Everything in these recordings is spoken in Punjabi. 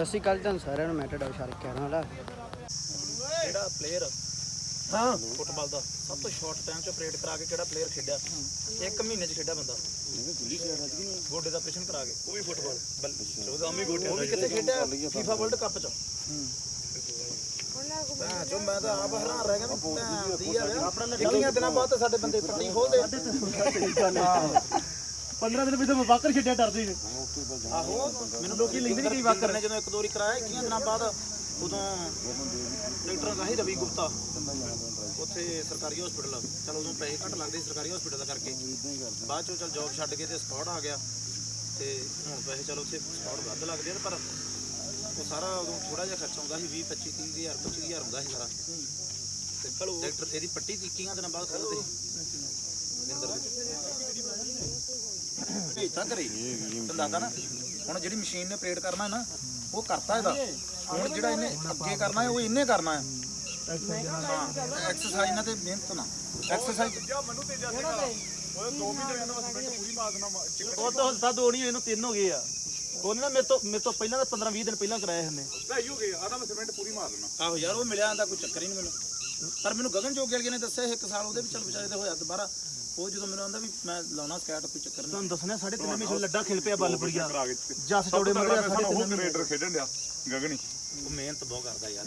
ਸਤਿ ਸ਼੍ਰੀ ਅਕਾਲ ਤੁਹਾਨੂੰ ਸਾਰਿਆਂ ਨੂੰ ਮੈਂ ਤੁਹਾਡਾ ਸ਼ਾਰਕ ਕਹਿਣ ਵਾਲਾ। ਜਿਹੜਾ ਪਲੇਅਰ ਹਾਂ। ਫੁੱਟਬਾਲ ਦਾ। ਸਭ ਤੋਂ ਸ਼ਾਰਟ ਟਾਈਮ ਚ ਆਪਰੇਟ ਕਰਾ ਕੇ ਕਿਹੜਾ ਪਲੇਅਰ ਖੇਡਿਆ? ਇੱਕ ਮਹੀਨੇ ਚ ਖੇਡਿਆ ਬੰਦਾ। ਗੋਡੇ ਦਾ ਆਪਰੇਸ਼ਨ ਕਰਾ ਕੇ। ਉਹ ਵੀ ਫੁੱਟਬਾਲ। ਚੌਦਾਮੀ ਗੋਡੇ ਉਹ ਵੀ ਕਿੱਥੇ ਖੇਡਿਆ? ਫੀਫਾ ਵਰਲਡ ਕੱਪ ਚ। ਹਾਂ ਜੋ ਮੈਂ ਤਾਂ ਆਪ ਹੈਰਾਨ ਰਹਿ ਗਿਆ ਵੀ ਭੈਣ ਦੀ ਯਾਰ। ਦਿਨਾਂ ਬਾਅਦ ਤਾਂ ਸਾਡੇ ਬੰਦੇ ਪੱਟੀ ਖੋਲਦੇ। 15 ਦਿਨ ਵਿੱਚ ਵਾਕਰ ਛੱਡਿਆ ਡਰਦੇ ਨੇ। ਆਹੋ ਮੈਨੂੰ ਲੋਕੀ ਲੈਂਦੇ ਨਹੀਂ ਕਈ ਵਾਕਰ ਨੇ ਜਦੋਂ ਇੱਕ ਦੋ ਵਾਰੀ ਕਰਾਇਆ ਇੱਕੀਆਂ ਦਿਨਾਂ ਬਾਅਦ ਉਦੋਂ ਡਾਕਟਰ ਦਾ ਹੀ ਰਵੀ ਗੁਪਤਾ ਉੱਥੇ ਸਰਕਾਰੀ ਹਸਪੀਟਲ ਚਲ ਉਦੋਂ ਪੈਸੇ ਘੱਟ ਲੱਗਦੇ ਸਰਕਾਰੀ ਹਸਪੀਟਲ ਦਾ ਕਰਕੇ। ਬਾਅਦ ਚੋਂ ਚਲ ਜੌਬ ਛੱਡ ਕੇ ਤੇ ਸਪੌਟ ਆ ਗਿਆ। ਤੇ ਹੁਣ ਪੈਸੇ ਚਲ ਉੱਥੇ ਸਪੌਟ ਵੱਧ ਲੱਗਦੇ ਆ ਪਰ ਉਹ ਸਾਰਾ ਉਦੋਂ ਥੋੜਾ ਜਿਹਾ ਖਰਚਾ ਆਉਂਦਾ ਸੀ 20 25 30 ਹਜ਼ਾਰ 25 ਹਜ਼ਾਰ ਹੁੰਦਾ ਸੀ ਸਾਰਾ। ਤੇ ਡਾਕਟਰ ਇਹਦੀ ਪੱਟੀ ਇੱਕੀਆਂ ਦਿਨਾਂ ਬਾਅਦ ਖੋਲਦੇ ਨਿੰਦਰ ਭੇਜਤਾ ਕਰੇ ਤੈਨੂੰ ਦੱਸਦਾ ਨਾ ਹੁਣ ਜਿਹੜੀ ਮਸ਼ੀਨ ਨੇ ਆਪਰੇਟ ਕਰਨਾ ਹੈ ਨਾ ਉਹ ਕਰਤਾ ਇਹਦਾ। ਹੁਣ ਜਿਹੜਾ ਇਹਨੇ ਅੱਗੇ ਕਰਨਾ ਹੈ ਉਹ ਇਹਨੇ ਕਰਨਾ ਹੈ। ਐਕਸਰਸਾਈਜ਼ ਨਾਲ ਤੇ ਮਿਹਨਤ ਨਾਲ। ਐਕਸਰਸਾਈਜ਼ ਉਹ ਤਾਂ ਹਸਤਾ ਦੋ ਨਹੀਂ ਇਹਨੂੰ ਤਿੰਨ ਹੋ ਗਏ ਆ। ਉਹਨੇ ਨਾ ਮੇਰੇ ਤੋਂ ਮੇਰੇ ਤੋਂ ਪਹਿਲਾਂ ਤਾਂ 15 20 ਦਿਨ ਪਹਿਲਾਂ ਕਰਾਇਆ ਇਹਨੇ। ਆਹੋ ਯਾਰ ਉਹ ਮਿਲਿਆ ਆਂਦਾ ਕੋਈ ਚੱਕਰ ਹੀ ਨਹੀਂ ਮੈਨੂੰ। ਪਰ ਮੈਨੂੰ ਗਗਨ ਜੋਗੀ ਵਾਲੇ ਨੇ ਦੱਸਿਆ ਇੱਕ ਸਾਲ ਉਹਦੇ ਵੀ ਚੱਲ ਵਿਚਾਰੇ ਦੇ ਹੋਇਆ ਦੁਬਾਰਾ। ਉਹ ਜਦੋਂ ਮੈਨੂੰ ਆਂਦਾ ਵੀ ਮੈਂ ਲਾਉਣਾ ਸਕੈਟ ਕੋਈ ਚੱਕਰ ਨਹੀਂ। ਤੁਹਾਨੂੰ ਦੱਸਣਾ ਸਾਢੇ ਤਿੰਨ ਮਹੀਨੇ ਲੱਡਾ ਖਿਲ ਪਿਆ ਬੱਲ ਪੜੀਆ ਜਸ ਚੌੜੇ ਮਗਰ ਤਿੰਨ ਮਹੀਨੇ। ਕ੍ਰੀਏਟਰ ਖੇਡਣ ਡਿਆ ਗਗਨੀ। ਉਹ ਮਿਹਨਤ ਬਹੁਤ ਕਰਦਾ ਯਾਰ।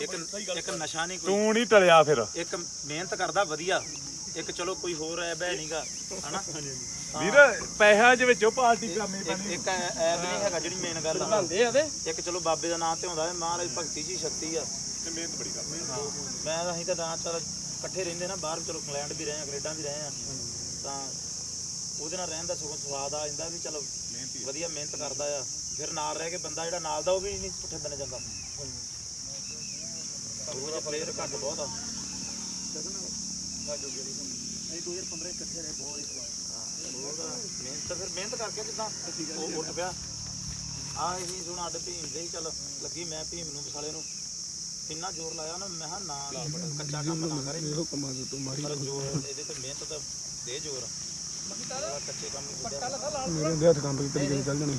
ਇੱਕ ਇੱਕ ਨਸ਼ਾ ਨਹੀਂ ਕੋਈ। ਤੂੰ ਨਹੀਂ ਟਲਿਆ ਫਿਰ। ਇੱਕ ਮਿਹਨਤ ਕਰਦਾ ਵਧੀਆ। ਇੱਕ ਚਲੋ ਕੋਈ ਹੋਰ ਐ ਬਹਿ ਨਹੀਂਗਾ ਹਨਾ? ਵੀਰ ਪੈਸਾ ਦੇ ਵਿੱਚੋਂ ਪਾਰਟੀ ਕਰਨੀ ਇੱਕ ਇੱਕ ਐਬ ਨਹੀਂ ਹੈਗਾ ਜਿਹੜੀ ਮੇਨ ਗੱਲ ਆ। ਇੱਕ ਚਲੋ ਬਾਬੇ ਦਾ ਨਾਮ ਤੇ ਹੁੰਦਾ ਹੈ ਮਹਾਰਾਜ ਭਗਤੀ ਜੀ ਸ਼ਕਤੀ ਆ। ਤੇ ਮਿਹਨਤ ਬੜੀ ਕਰਦਾ। ਮੈਂ ਤਾਂ ਅਸੀਂ ਤਾਂ ਨਾ ਚਲ ਇਕੱਠੇ ਰਹਿੰਦੇ ਨਾ ਬਾਹਰ ਚਲੋ ਇੰਗਲੈਂਡ ਵੀ ਰਹੇ ਆ ਕੈਨੇਡਾ ਵੀ ਰਹੇ ਆ ਤਾਂ ਉਹਦੇ ਨਾਲ ਰਹਿਣ ਦਾ ਸਗੋਂ ਸਵਾਦ ਆ ਜਾਂਦਾ ਵੀ ਚਲੋ ਵਧੀਆ ਮਿਹਨਤ ਕਰਦਾ ਆ। ਫਿਰ ਨਾਲ ਰਹਿ ਕੇ ਬੰਦਾ ਜਿਹੜਾ ਨਾਲ ਦਾ ਉਹ ਵੀ ਨਹੀਂ ਪੁੱਠੇ ਬਣੇ ਜਾਂਦਾ। ਉਹ ਪਲੇਅਰ ਘੱਟ ਬਹੁਤ ਆ। ਉਹਦਾ ਮਿਹਨਤ ਫਿਰ ਮਿਹਨਤ ਕਰਕੇ ਜਿੱਦਾਂ ਉਹ ਉੱਠ ਪਿਆ। ਆ ਇਹ ਭੀਮ ਦੇ ਹੀ ਚੱਲ ਲੱਗੀ ਮੈਂ ਭੀਮ ਨੂੰ ਵਿਸਾਲੇ ਨੂੰ। ਇੰਨਾ ਜ਼ੋਰ ਲਾਇਆ ਨਾ ਮੈਂ ਕਿਹਾ ਨਾ ਲਾ ਬੜਾ ਕੱਚਾ ਕੰਮ ਨਾ ਕਰੇ। ਪਰ ਜ਼ੋਰ ਇਹਦੇ ਤੇ ਮਿਹਨਤ ਦਾ ਦੇ ਜ਼ੋਰ ਕੱਚੇ ਕੰਮ ਮੇਰੇ ਦੇ ਹੱਥ ਕੰਮ ਕਰੀ ਕਰੀ ਚੱਲ ਜਾਣੀ।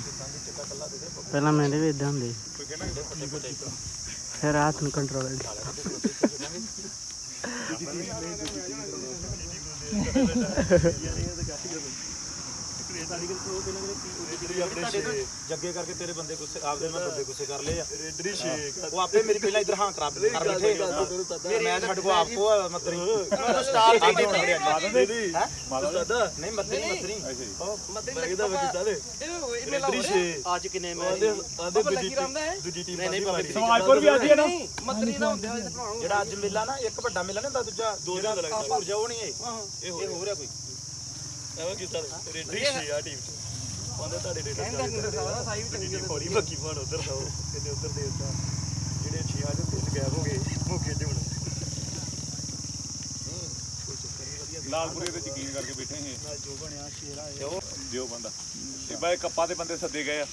ਪਹਿਲਾਂ ਮੇਰੇ ਵੀ ਇਦਾਂ ਹੁੰਦੇ। ਫਿਰ ਹੱਥ ਨੂੰ ਕੰਟਰੋਲ ਜੱਗੇ ਕਰਕੇ ਤੇਰੇ ਬੰਦੇ ਗੁੱਸੇ ਆਪਦੇ ਮੈਂ ਬੰਦੇ ਗੁੱਸੇ ਕਰ ਲਏ ਆ। ਰੇਡਰੀ ਸ਼ੇਕ ਉਹ ਆਪੇ ਮੇਰੀ ਪਹਿਲਾਂ ਇਧਰ ਹਾਂ ਕਰ ਕਰ ਬੈਠੇ ਮੈਂ ਸਾਡੇ ਕੋ ਆਪਕੋ ਮਤਰੀ। ਸਟਾਰ ਦੇ ਮਾਤਾ ਦੇ ਹੈ? ਮਾਤਾ ਨਹੀਂ ਮਤਰੀ ਮਤਰੀ ਲੱਗਦਾ ਵਜਦਾ ਦੇ। ਰੇਡਰੀ ਛੇ। ਅੱਜ ਕਿੰਨੇ ਮੈਚ ਆਦੇ ਦੂਜੀ ਟੀਮ ਦੂਜੀ ਟੀਮ ਨਹੀਂ ਨਹੀਂ ਸਮਾਜਪੁਰ ਵੀ ਆਜੀ ਹੈ। ਨਾ ਜਿਹੜਾ ਅੱਜ ਮੇਲਾ ਨਾ ਇੱਕ ਵੱਡਾ ਮੇਲਾ ਨਹੀਂ ਹੁੰਦਾ ਦੂਜਾ ਦੋ ਦਿਨ ਦਾ ਲੱਗਦਾ। ਜਾਓ ਨਹੀਂ ਇਹ ਇਹ ਹੋ ਰਿਹਾ ਕੋਈ। ਐਵੇਂ ਕੀਤਾ ਰੇਡਰੀ ਛੇ ਆ ਟੀਮ ਉਹਦੇ ਤੁਹਾਡੇ ਰੇਡਰ ਕਹਿੰਦਾ ਸਾਰਾ ਸਾਈ ਵੀ ਚੰਗੀ ਹੋਰੀ ਬਾਕੀ ਫੜ ਉਧਰ ਦੋ ਕਿੰਨੇ ਉਧਰ ਦੇ ਦਿੱਤਾ ਜਿਹੜੇ ਛੀਆਂ ਚ ਤਿੰਨ ਗੈਪ ਹੋ ਗਏ ਮੌਕੇ ਤੇ ਹੁਣ। ਲਾਲਪੁਰੇ ਤੇ ਯਕੀਨ ਕਰਕੇ ਬੈਠੇ ਹਾਂ ਜੋ ਬਣਿਆ ਸ਼ੇਰਾ ਤੇ ਉਹ ਦਿਓ ਬੰਦਾ। ਤੇ ਬਾਈ ਕੱਪਾਂ ਦੇ ਬੰਦੇ ਸੱਦੇ ਗਏ ਆ।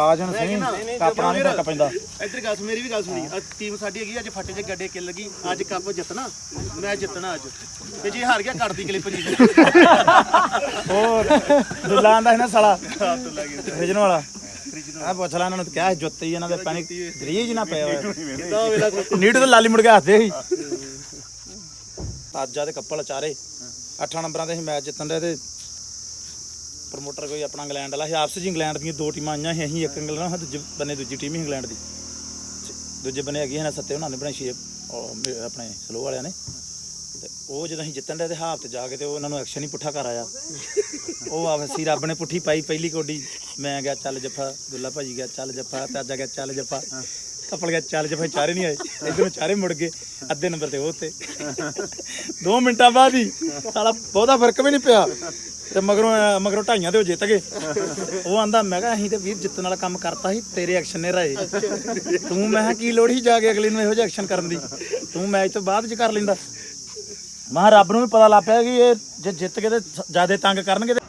ਆ ਜਾਣ ਸਹੀ। ਆਪਣਾ ਨਹੀਂ ਫ਼ਰਕ ਪੈਂਦਾ। ਇੱਧਰ ਗੱਲ ਸੁਣ, ਮੇਰੀ ਵੀ ਗੱਲ ਸੁਣੀ ਅੱਜ ਟੀਮ ਸਾਡੀ ਹੈਗੀ ਅੱਜ ਫੱਟੇ 'ਚ ਗੱਡੇ ਕਿੱਲ ਗਈ। ਅੱਜ ਕੱਪ ਜਿੱਤਣਾ। ਮੈਂ ਜਿੱਤਣਾ ਅੱਜ। ਤੇ ਜੇ ਹਾਰ ਗਿਆ ਕੱਢ ਦੀ ਕਲਿੱਪ ਜੀ। ਹੋਰ ਦੁੱਲਾ ਆਂਦਾ ਹੈ ਨਾ ਸਾਲਾ। ਤੋਂ ਰਿਜਨ ਵਾਲਾ। ਆ ਪੁੱਛ ਲਾ ਇਹਨਾਂ ਨੂੰ ਕਿਹਾ ਜੁੱਤੀ ਇਹਨਾਂ ਦੇ ਪਾਣੀ? ਗਰੀਜ ਨਾ ਪਿਆ ਹੋਇਆ। ਕਿਦਾਂ ਵੇਲਾ ਨੀਡ ਤੇ ਲਾਲੀ ਮੁੜ ਕੇ ਹੱਸਦੇ ਸੀ। ਆ ਦੇ ਕੱਪਲ ਚਾਰੇ। ਅੱਠਾਂ ਨੰਬਰਾਂ ਤੇ ਅਸੀਂ ਮੈਚ ਜਿੱਤਣ ਦੇ ਤੇ ਪ੍ਰਮੋਟਰ ਕੋਈ ਆਪਣਾ ਇੰਗਲੈਂਡ ਵਾਲਾ ਸੀ ਆਪਸ ਵਿੱਚ ਇੰਗਲੈਂਡ ਦੀਆਂ ਦੋ ਟੀਮਾਂ ਆਈਆਂ ਸੀ, ਅਸੀਂ ਇੱਕ ਇੰਗਲੈਂਡ ਦੂਜੇ ਬੰਨੇ ਦੂਜੀ ਟੀਮ ਹੀ ਇੰਗਲੈਂਡ ਦੀ। ਦੂਜੇ ਬੰਨੇ ਹੈਗੀ ਹੈ ਨਾ ਸੱਤੇ ਉਹਨਾਂ ਨੇ ਬਣਾਈ ਸੀ ਆਪਣੇ ਸਲੋ ਵਾਲਿਆਂ ਨੇ। ਤੇ ਉਹ ਜਦੋਂ ਅਸੀਂ ਜਿੱਤਣ ਦੇ ਤੇ ਹਾਫ ਤੇ ਜਾ ਕੇ ਤੇ ਉਹਨਾਂ ਨੂੰ ਐਕਸ਼ਨ ਹੀ ਪੁੱਠਾ ਕਰ ਆਇਆ। ਉਹ ਆਵਸੀ ਰੱਬ ਨੇ ਪੁੱਠੀ ਪਾਈ, ਪਹਿਲੀ ਕੋਡੀ ਮੈਂ ਗਿਆ ਚੱਲ ਜੱਫਾ, ਦੁੱਲਾ ਭਾਜੀ ਗਿਆ ਚੱਲ ਜੱਫਾ ਤੇ ਅੱਜ ਗਿਆ ਚੱਲ ਜੱਫਾ। ਕਪਲ ਗਿਆ ਚੱਲ ਜੱਫਾ ਚਾਰੇ ਨਹੀਂ ਆਏ। ਇਧਰੋਂ ਚਾਰੇ ਮੁੜ ਗਏ, ਅੱਧੇ ਨੰਬਰ ਤੇ ਉਹ ਤੇ। 2 ਮਿੰਟਾਂ ਬਾਅਦ ਹੀ ਸਾਲਾ ਬਹੁਤਾ ਫ਼ਰਕ ਵੀ ਨਹੀਂ ਪਿਆ। ਤੇ ਮਗਰੋਂ ਮਗਰੋਂ ਢਾਈਆਂ ਤੇ ਉਹ ਜਿੱਤ ਗਏ। ਉਹ ਆਂਦਾ, ਮੈਂ ਕਿਹਾ, ਅਸੀਂ ਤੇ ਵੀਰ ਜਿੱਤਣ ਵਾਲਾ ਕੰਮ ਕਰਤਾ ਸੀ, ਤੇਰੇ ਐਕਸ਼ਨ ਨੇ ਰਾਏ। ਤੂੰ, ਮੈਂ ਕਿਹਾ, ਕੀ ਲੋੜ ਸੀ ਜਾ ਕੇ ਅਗਲੇ ਨੂੰ ਇਹੋ ਜਿਹਾ ਐਕਸ਼ਨ ਕਰਨ ਦੀ? ਤੂੰ ਮੈਚ ਤੋਂ ਬਾਅਦ ਚ ਕਰ ਲੈਂਦਾ। ਮੈਂ ਕਿਹਾ, ਰੱਬ ਨੂੰ ਵੀ ਪਤਾ ਲੱਗ ਪਿਆ ਕਿ ਇਹ ਜੇ ਜਿੱਤ ਕੇ ਤੇ ਜ਼ਿਆਦਾ ਤੰਗ ਕਰਨਗੇ ਤੇ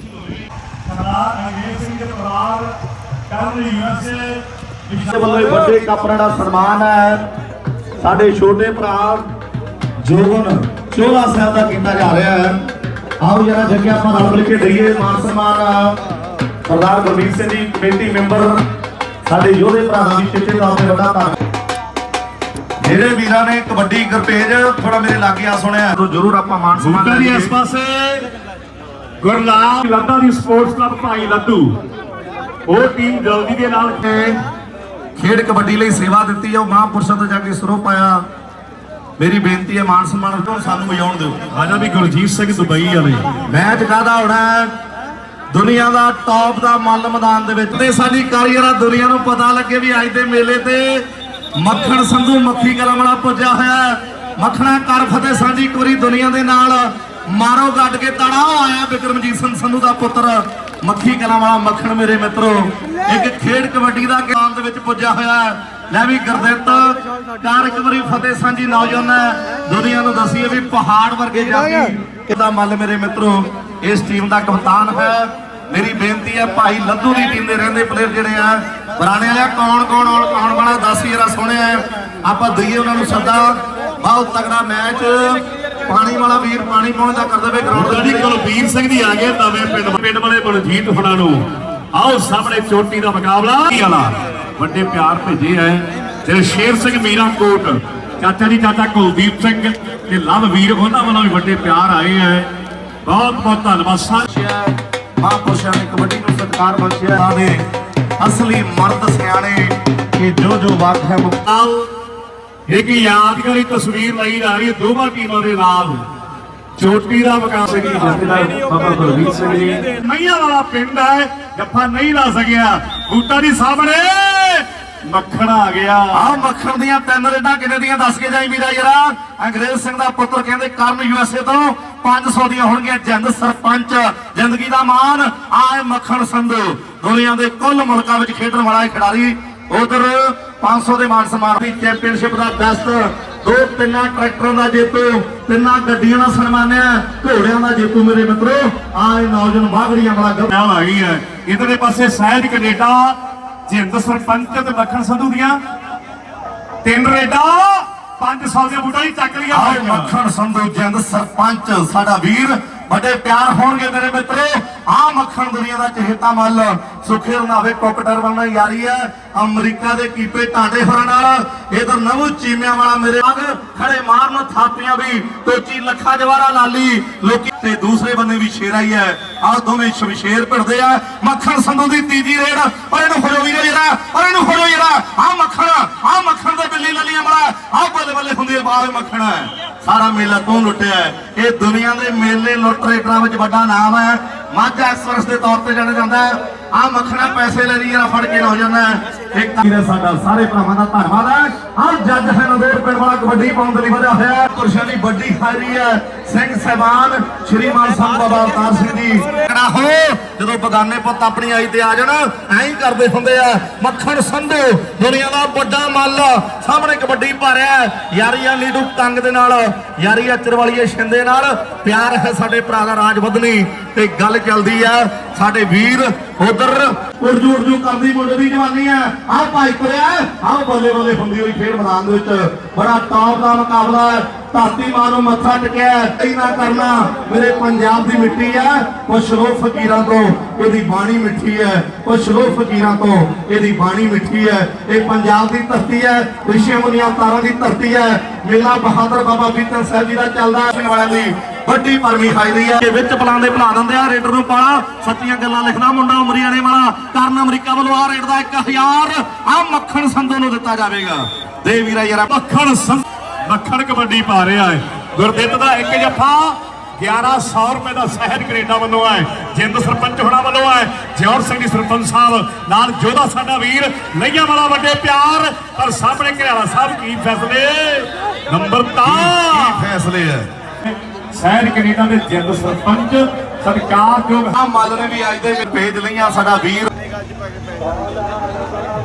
ਸਰਦਾਰ ਅੰਗਰੇਜ਼ ਸਿੰਘ ਦੇ ਪਰਿਵਾਰ ਕਰਨ ਯੂਐਸਏ ਦੇ ਵੱਲੋਂ ਵੱਡੇ ਕਾਪਰਾਂ ਦਾ ਸਨਮਾਨ ਹੈ। ਸਾਡੇ ਛੋਟੇ ਭਰਾ ਜੋਗਨ ਚੋਲਾ ਸਾਹਿਬ ਦਾ ਕੀਤਾ ਜਾ ਰਿਹਾ ਹੈ। ਆਓ ਜਰਾ ਜੱਗੇ ਆਪਾਂ ਰਲ ਮਿਲ ਕੇ ਦਈਏ ਮਾਨ ਸਨਮਾਨ ਸਰਦਾਰ ਗੁਰਮੀਤ ਸਿੰਘ ਜੀ ਕਮੇਟੀ ਮੈਂਬਰ ਸਾਡੇ ਯੋਧੇ ਭਰਾਵਾਂ ਦੀ ਚਿੱਟੇ ਤੌਰ ਤੇ ਵੱਡਾ ਧੰਨਵਾਦ ਜਿਹੜੇ ਵੀਰਾਂ ਨੇ ਕਬੱਡੀ ਗਰਪੇਜ ਥੋੜਾ ਮੇਰੇ ਲਾਗੇ ਆ ਸੁਣਿਆ। ਜ਼ਰੂਰ ਆਪਾਂ ਮਾਨ ਸਨਮਾਨ ਦੀ ਕਰੀਏ। ਇਸ ਪਾਸੇ ਗੁਰਲਾਲ ਲੱਦਾ ਦੀ ਸਪੋਰਟਸ ਕਲੱਬ ਭਾਈ ਲੱਦੂ ਉਹ ਟੀਮ ਜਲਦੀ ਦੇ ਨਾਲ ਖੇਡ। ਕਬੱਡੀ ਲਈ ਸੇਵਾ ਦਿੱਤੀ ਹੈ ਉਹ ਮਹਾਂਪੁਰਸ਼ਾਂ ਤੋਂ ਜਾ ਕੇ ਸਰੋਂ ਪਾਇਆ। ਮੇਰੀ ਬੇਨਤੀ ਹੈ ਮਾਨ ਸਨਮਾਨ ਤੋਂ ਸਾਨੂੰ ਵਜਾਉਣ ਦਿਓ। ਆਜਾ ਵੀ ਗੁਰਜੀਤ ਸਿੰਘ ਦੁਬਈ ਵਾਲੇ। ਮੈਚ ਕਾਹਦਾ ਹੋਣਾ? ਦੁਨੀਆ ਦਾ ਟੌਪ ਦਾ ਮੱਲ ਮੈਦਾਨ ਦੇ ਵਿੱਚ। ਤੇ ਸਾਡੀ ਕਾਰੀਗਰਾਂ ਦੁਨੀਆ ਨੂੰ ਪਤਾ ਲੱਗੇ ਵੀ ਅੱਜ ਦੇ ਮੇਲੇ ਤੇ ਮੱਖਣ ਸੰਧੂ ਮੱਖੀ ਕਲਮ ਵਾਲਾ ਪੁੱਜਿਆ ਹੋਇਆ। ਮੱਖਣਾ ਕਰ ਫਤਿਹ ਸਾਂਝੀ ਕੋਰੀ ਦੁਨੀਆ ਦੇ ਨਾਲ। ਮਾਰੋ ਗੱਡ ਕੇ ਤੜਾ ਆਇਆ ਬਿਕਰਮਜੀਤ ਸਿੰਘ ਸੰਧੂ ਦਾ ਪੁੱਤਰ। ਮੱਖੀ ਕਲਮ ਵਾਲਾ ਮੱਖਣ ਮੇਰੇ ਮਿੱਤਰੋ। ਇੱਕ ਖੇਡ ਕਬੱਡੀ ਦਾ ਗਿਆਨ ਦੇ ਵਿੱਚ ਪੁੱਜਿਆ ਹੋਇਆ ਹੈ। ਲੈ ਵੀ ਗੁਰਦਿੱਤ ਕਾਰ ਇੱਕ ਵਾਰੀ ਫਤਿਹ ਸਾਂਝੀ ਨੌਜਵਾਨ ਦੁਨੀਆ ਨੂੰ ਦਸੀਏ ਵੀ ਪਹਾੜ ਵਰਗੇ ਜਾਤੀ ਕਿਦਾ ਮੱਲ ਮੇਰੇ ਮਿੱਤਰੋ, ਇਸ ਟੀਮ ਦਾ ਕਪਤਾਨ ਹੈ। ਮੇਰੀ ਬੇਨਤੀ ਹੈ, ਭਾਈ ਲੱਧੂ ਦੀ ਟੀਮ ਦੇ ਰਹਿੰਦੇ ਪਲੇਅਰ ਜਿਹੜੇ ਆ ਪੁਰਾਣੇ ਵਾਲਿਆ, ਕੌਣ ਕੌਣ, ਔਰ ਕੌਣ ਬਣਾ, ਦੱਸ ਜਰਾ ਸੁਣਿਆ ਹੈ। ਆਪਾਂ ਦਈਏ ਉਹਨਾਂ ਨੂੰ ਸੱਦਾ। ਬਹੁਤ ਤਗੜਾ ਮੈਚ। ਪਾਣੀ ਵਾਲਾ ਵੀਰ ਪਾਣੀ ਪਾਉਣ ਦਾ ਕਰ ਦੇਵੇ ਗਰਾਊਂਡ ਜੀ ਕੁਲਬੀਰ ਸਿੰਘ ਦੀ ਆ ਗਏ ਨਵੇਂ ਪਿੰਡ ਪਿੰਡ ਵਾਲੇ ਬਲਜੀਤ ਹੁਣਾਂ ਨੂੰ। ਆਓ ਸਾਹਮਣੇ ਚੋਟੀ ਦਾ ਮੁਕਾਬਲਾ। ਵਾਲਾ? ਵੱਡੇ ਪਿਆਰ ਭੇਜੇ ਐ ਤੇ ਸ਼ੇਰ ਸਿੰਘ ਮੀਰਾ ਕੋਟ ਚਾਚਾ ਜੀ ਚਾਚਾ ਕੁਲਦੀਪ ਸਿੰਘ ਤੇ ਲਵ ਵੀਰ ਉਹਨਾਂ ਵੱਲੋਂ ਵੀ ਵੱਡੇ ਪਿਆਰ ਆਏ ਐ ਬਹੁਤ ਬਹੁਤ ਧੰਨਵਾਦ। ਸਾਰੇ ਮਹਾਂਪੁਰਸ਼ਾਂ ਨੇ ਕਬੱਡੀ ਨੂੰ ਸਤਿਕਾਰ ਬਖਸ਼ਿਆ ਦੇ ਅਸਲੀ ਮਰਦ ਸਿਆਣੇ ਕਿ ਜੋ ਜੋ ਵਕਤ ਹੈ ਮੁਕ- ਨਾਲ ਇੱਕ ਯਾਦਗਾਰੀ ਤਸਵੀਰ ਲਈ ਜਾ ਰਹੀ ਹੈ ਦੋਵਾਂ ਟੀਮਾਂ ਦੇ ਨਾਲ। ਚੋਟੀ ਦਾ ਕੀ ਜਥੇਦਾਰ ਬਾਬਾ ਗੁਰਵੀਰ ਸਿੰਘ ਜੀ। ਮਈਆਂ ਵਾਲਾ ਪਿੰਡ ਹੈ ਜੱਫਾ ਨਹੀਂ ਲਾ ਸਕਿਆ। ਬੂਟਾ ਦੀ ਸਾਹਮਣੇ ਮੱਖਣ ਆ ਗਿਆ। ਆਹ ਮੱਖਣ ਦੀਆਂ ਤਿੰਨ ਰੇਡਾਂ ਕਿੰਨੇ ਦੀਆਂ? ਦੱਸ ਕੇ ਜਾਈ ਵੀਰਾ ਯਾਰਾ ਅੰਗਰੇਜ਼ ਸਿੰਘ ਦਾ ਪੁੱਤਰ ਕਹਿੰਦੇ ਕਰਨ ਯੂਐਸਏ ਤੋਂ। 500 ਦੀਆਂ ਹੋਣਗੀਆਂ ਜਿੰਦ ਸਰਪੰਚ। ਜ਼ਿੰਦਗੀ ਦਾ ਮਾਣ। ਆਏ ਮੱਖਣ ਸੰਧੂ। ਦੁਨੀਆ ਦੇ ਕੁੱਲ ਮੁਲਕਾਂ ਵਿੱਚ ਖੇਡਣ ਵਾਲਾ ਇਹ ਖਿਡਾਰੀ ਉਧਰ 500 ਦੇ ਮਾਨ ਸਨਮਾਨ ਦੀ ਚੈਂਪੀਅਨਸ਼ਿਪ ਦਾ ਬੈਸਟ ਦੋ ਤਿੰਨਾਂ ਟਰੈਕਟਰਾਂ ਦਾ ਜੇਤੂ ਤਿੰਨਾਂ ਗੱਡੀਆਂ ਦਾ ਸਨਮਾਨਿਆ ਘੋੜਿਆਂ ਦਾ ਜੇਤੂ ਮੇਰੇ ਮਿੱਤਰੋ। ਆਏ ਨੌਜਵਾਨ ਬਾਗੜੀਆਂ ਵਾਲਾ ਨਾਲ ਆ ਗਈ ਹੈ। ਇਧਰਲੇ ਪਾਸੇ ਸਹਿਜ ਕੈਨੇਡਾ ਜਿੰਦ ਸਰਪੰਚ ਤੇ ਮੱਖਣ ਸੰਧੂ ਦੀਆਂ। ਤਿੰਨ ਰੇਡਾਂ 5 ਸਾਲ ਦੇ ਬੂਟਾ ਹੀ ਚੱਕ ਲਿਆ ਮੱਖਣ ਸੰਧੂ ਜਿੰਦ ਸਰਪੰਚ ਸਾਡਾ ਵੀਰ ਵੱਡੇ ਪਿਆਰ ਹੋਣਗੇ ਮੇਰੇ ਮਿੱਤਰੋ। ਆ ਮੱਖਣ ਦੁਨੀਆ ਦਾ ਚਹੇਤਾ ਮੱਲ। ਸੁਖੇ ਰੰਧਾਵੇ ਕੁੱਕਟਰ ਬਣਨਾ ਯਾਰੀ ਹੈ ਅਮਰੀਕਾ ਦੇ ਕੀਪੇ ਟਾਂਡੇ ਹੋਰਾਂ ਨਾਲ। ਇਧਰ ਨਵੂ ਚੀਮਿਆਂ ਵਾਲਾ ਮੇਰੇ ਆਗ ਖੜੇ ਮਾਰਨ ਥਾਪੀਆਂ ਵੀ। ਤੋਚੀ ਲੱਖਾ ਜਵਾਰਾ ਲਾਲੀ। ਲੋਕੀ ਤੇ ਦੂਸਰੇ ਬੰਨੇ ਵੀ ਸ਼ੇਰ ਆਈ ਹੈ ਆ ਦੋਵੇਂ ਸ਼ਮਸ਼ੇਰ ਭਿੜਦੇ ਆ। ਮੱਖਣ ਸੰਧੂ ਦੀ ਤੀਜੀ ਰੇਡ। ਓਏ ਇਹਨੂੰ ਫੜੋ ਵੀਰੋ ਜਰਾ। ਓਏ ਇਹਨੂੰ ਫੜੋ ਜਰਾ। ਆ ਮੱਖਣ ਆ ਮੱਖਣ ਦੇ ਬਿੱਲੀ ਲੱਲੀਆਂ ਵਾਲਾ। ਆ ਬੱਲੇ ਬੱਲੇ ਹੁੰਦੀ ਹੈ ਬਾਹਰ ਮੱਖਣ। ਸਾਰਾ ਮੇਲਾ ਤੂੰ ਲੁੱਟਿਆ ਹੈ। ਇਹ ਦੁਨੀਆ ਦੇ ਮੇਲੇ ਲੁੱਟ ਰੇਟਰਾਂ ਵਿੱਚ ਵੱਡਾ ਨਾਮ ਹੈ ਮਾਝਾ ਐਕਸਪ੍ਰੈਸ ਦੇ ਤੌਰ ਤੇ ਜਾਣਿਆ ਜਾਂਦਾ ਹੈ ਆ ਮੱਖਣਾ ਪੈਸੇ ਲੈ ਲਈ ਜਰਾ ਫੜ ਕੇ ਨਾ ਹੋ ਜਾਂਦਾ ਇੱਕ ਵੀਰੇ ਸਾਡਾ ਸਾਰੇ ਭਰਾਵਾਂ ਦਾ ਧੰਨਵਾਦ ਹੈ। ਆ ਜੱਜ ਹੈ ਨੰਦੇੜ ਪਿੰਡ ਵਾਲਾ ਕਬੱਡੀ ਪਾਉਣ ਦੇ ਲਈ ਵਧਿਆ ਹੋਇਆ ਪੁਰਸ਼ਾਂ ਦੀ ਵੱਡੀ ਹਾਜ਼ਰੀ ਹੈ। ਸਿੰਘ ਸਹਿਬਾਨ ਸ਼੍ਰੀ ਮਾਨ ਸਾਹਿਬ ਬਾਬਾ ਅਵਤਾਰ ਸਿੰਘ ਜੀ। ਕਿਹੜਾ ਹੋ, ਜਦੋਂ ਬਗਾਨੇ ਪੁੱਤ ਆਪਣੀ ਆਈ ਤੇ ਆ ਜਾਣ, ਐਂ ਕਰਦੇ ਹੁੰਦੇ ਆ। ਮੱਖਣ ਸੰਧੂ, ਦੁਨੀਆ ਦਾ ਵੱਡਾ ਮੱਲ, ਸਾਹਮਣੇ ਕਬੱਡੀ ਪਾ ਯਾਰੀਆ ਹੈ। ਯਾਰੀ ਲੀਡੂ ਕੰਗ ਦੇ ਨਾਲ, ਯਾਰੀਆ ਆ ਚਰਵਾਲੀਏ ਸ਼ਿੰਦੇ ਨਾਲ। ਪਿਆਰ ਹੈ ਸਾਡੇ ਭਰਾ ਦਾ ਰਾਜ ਵਧਨੀ ਤੇ ਗੱਲ ਚੱਲਦੀ ਆ ਸਾਡੇ ਵੀਰ, ਉਹ ਉਧਰ ਉਰਜੂ ਉਰਜੂ ਕਰਦੀ ਮੁੰਡੇ ਦੀ ਜਵਾਨੀ ਆ। ਆਹ ਭਾਈ ਤੁਰਿਆ। ਆਹ ਬੱਲੇ ਬੱਲੇ ਹੁੰਦੀ ਹੋਈ ਖੇਡ ਮੈਦਾਨ ਦੇ ਵਿੱਚ। ਬੜਾ ਟੌਪ ਦਾ ਮੁਕਾਬਲਾ ਹੈ। ਧਰਤੀ ਮਾਂ ਨੂੰ ਮੱਥਾ ਟਿਕਿਆ ਕਈ ਨਾ ਕਰਨਾ। ਮੇਰੇ ਪੰਜਾਬ ਦੀ ਮਿੱਟੀ ਹੈ ਉਹ ਸਰੋ ਫਕੀਰਾਂ ਤੋਂ ਇਹਦੀ ਬਾਣੀ ਮਿੱਠੀ ਹੈ। ਉਹ ਸਰੋ ਫਕੀਰਾਂ ਤੋਂ ਇਹਦੀ ਬਾਣੀ ਮਿੱਠੀ ਹੈ। ਇਹ ਪੰਜਾਬ ਦੀ ਧਰਤੀ ਹੈ। ਰਿਸ਼ੀ ਮੁਨੀਆਂ ਤਾਰਾਂ ਦੀ ਧਰਤੀ ਹੈ। ਮੇਲਾ ਬਹਾਦਰ ਬਾਬਾ ਬੀਤਨ ਸਾਹਿਬ ਜੀ ਦਾ ਚੱਲਦਾ ਸਿੰਘ ਵਾਲਿਆਂ ਦੀ ਵੱਡੀ ਪਰਮੀ ਹਾਜ਼ਰੀ ਹੈ। ਇਹ ਵਿੱਚ ਪਲਾਂ ਦੇ ਬਣਾ ਦਿੰਦੇ ਆ, ਰੇਡਰ ਨੂੰ ਪਾਲਾ, ਸੱਚੀਆਂ ਗੱਲਾਂ ਲਿਖਣਾ ਮੁੰਡਾ ਉਮਰੀਆਣੇ ਵਾਲਾ। ਕਰਨ ਅਮਰੀਕਾ ਵੱਲੋਂ ਆ ਰੇਡ ਦਾ 1000 ਆ ਮੱਖਣ ਸੰਧੂ ਨੂੰ ਦਿੱਤਾ ਜਾਵੇਗਾ। ਦੇ ਵੀਰਾ ਯਾਰਾ, ਮੱਖਣ ਮੱਖਣ ਕਬੱਡੀ ਪਾ ਰਿਹਾ ਹੈ। ਗੁਰਦਿੱਤ ਦਾ ਇੱਕ ਜੱਫਾ 1100 ਰੁਪਏ ਦਾ ਸਹਿਜ ਕੈਨੇਡਾ ਵੱਲੋਂ ਆਏ ਜਿੰਦ ਸਰਪੰਚ ਹੋਣਾ ਵੱਲੋਂ ਆਏ ਜੌਰ ਸਿੰਘ ਜੀ ਸਰਪੰਚ ਸਾਹਿਬ, ਨਾਲ ਜੋਧਾ ਸਾਡਾ ਵੀਰ ਲਈਆਂ ਵਾਲਾ ਵੱਡੇ ਪਿਆਰ। ਪਰ ਸਾਹਮਣੇ ਘਰਿਆਲਾ ਸਾਹਿਬ, ਕੀ ਫੈਸਲੇ? ਨੰਬਰ ਤਾਂ ਫੈਸਲੇ ਹੈ ਸਹਿਜ ਕੈਨੇਡਾ ਦੇ ਜਿੰਦ ਸਰਪੰਚ ਸਤਿਕਾਰਯੋਗ ਆ ਮੱਲ ਨੇ ਵੀ ਅੱਜ ਦੇ ਭੇਜ ਲਈਆਂ ਸਾਡਾ ਵੀਰ।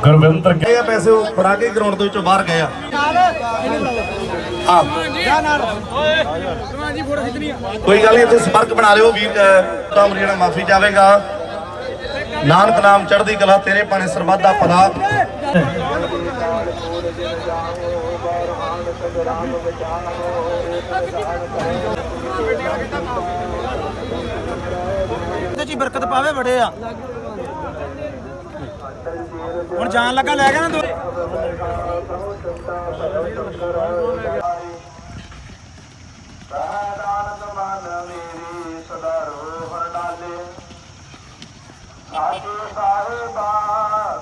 ਗੁਰਵਿੰਦਰ ਇਹ ਆ ਪੈਸੇ ਉਹ ਫੜਾ ਕੇ ਗਰਾਊਂਡ ਦੇ ਵਿੱਚੋਂ ਬਾਹਰ ਗਏ ਆ। ਆ ਕੋਈ ਗੱਲ ਨਹੀਂ ਇੱਥੇ ਸੰਪਰਕ ਬਣਾ ਲਿਓ। ਵੀਰ ਤਾਂ ਜਿਹੜਾ ਮਾਫੀ ਚਾਹੇਗਾ ਨਾਨਕ ਨਾਮ ਚੜ੍ਹਦੀ ਕਲਾ ਤੇਰੇ ਪਾਣੇ ਸਰਬੱਤ ਦਾ ਭਲਾ। ਇਹਦੇ ਚ ਬਰਕਤ ਪਾਵੇ ਬੜੇ ਆ। ਹੁਣ ਜਾਣ ਲੱਗਾ ਲੈ ਗਿਆ ਨਾ ਦੋ ਸਹਿਦਾਨੰਦ ਮਨ ਸਾਹਿਬਾ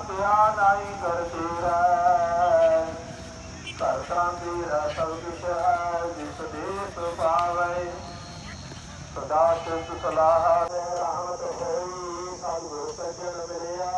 ਤਿਆ ਨਾਈ ਕਰ ਤੇਰਾ ਕਰ ਕ੍ਰਾਂਤੀ ਸਭ ਕੁਛ ਹੈ ਜਿਸ ਦੇਸ ਪਾਵੇ ਸਦਾ ਸਿਫਤ ਸਲਾਹ ਰਹਿਮਤ ਹੋਈ ਸਾਨੂੰ ਸਜਣ ਮਿਲਿਆ।